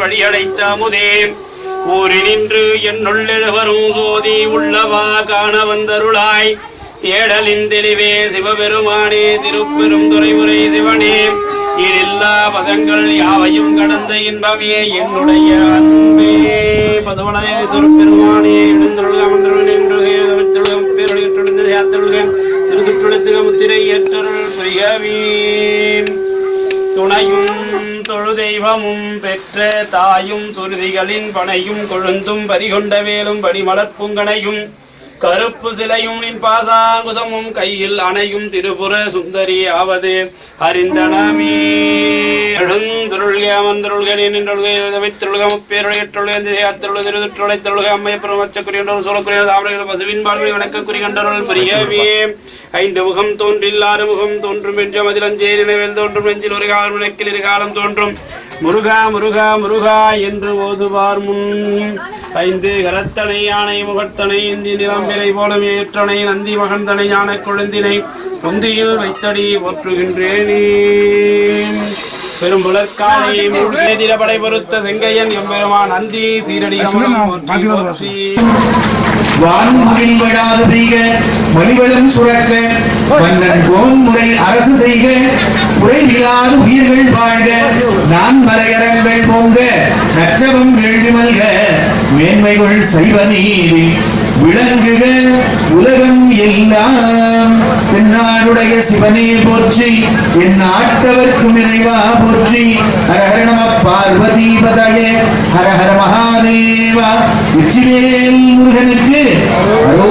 வழியடைத்த அமுதே ஊறி நின்று என்னுள்ளெழுவரும் சோதி உள்ளவா காண வந்தருளாய். தேடலின் தெளிவே சிவபெருமானே திருப்பெரும் துறைமுறை சிவனே. இதில்லா பதங்கள் யாவையும் கடந்த இன்பமே என்னுடைய அன்பே. பதவனாய சிறுபெருமானே எழுந்தருள் அமர்ந்தருள் நின்றுகே தவிர்த்தருள் பேரொழியற்றொழிந்த யாத்தருள்க திரு சுற்றுலத்துக முத்திரை ஏற்றருள் துணையும் தொழுதெய்வமும் பெற்ற தாயும் சுருதிகளின் பனையும் கொழுந்தும் பறிகொண்ட வேலும் படிமலர்ப்புங்கனையும் கருப்பு சிலையும் நின் பாசாங்குதமும் கையில் அணையும் திருபுர சுந்தரி ஆவது. அறிந்தனமே. எழுந்தருள்க அமர்ந்தருள்க பசுவின் ஐந்து முகம் தோன்றில் ஆறு முகம் தோன்றும் என்ற மதிலஞ்சேரி நினைவில் தோன்றும் நெஞ்சில் ஒரு காலம் விளக்கில் இரு காலம் தோன்றும். முருகா முருகா முருகா என்று ஓதுவார் முன். ஐந்து கரத்தனை யானை முகத்தனை இந்தி நிலம்பிலை போலும் ஏற்றனை நந்தி மகந்தனை யானை கொழுந்தினை பொந்தியில் வைத்தடி போற்றுகின்றேனே. பெரும்புலற்காலை மூழ்கிதிர படை பொருத்த செங்கையன் எம்பெருமான் நந்தி சீரடி வான்முகில் விடாது பெய்க மணிவளம் சுரக்க மன்னன் கோன்முறை அரசு செய்க குறைவில்லாது உயிர்கள் வாழ்க நான் மலையரங்கள் போங்க. நற்றவம் வேள்வி மல்க மேன்மைகள் செய்வ நீதி. விளங்குக உலகம் எல்லாம். தென்னாடுடைய சிவனே போற்றி என் ஆட்டவர்க்கும் இறைவா போற்றி. ஹரஹர நம பார்வதி ஹரஹர ஹர ஹர மகாதேவா. வெற்றிவேல் முருகனுக்கு அரோ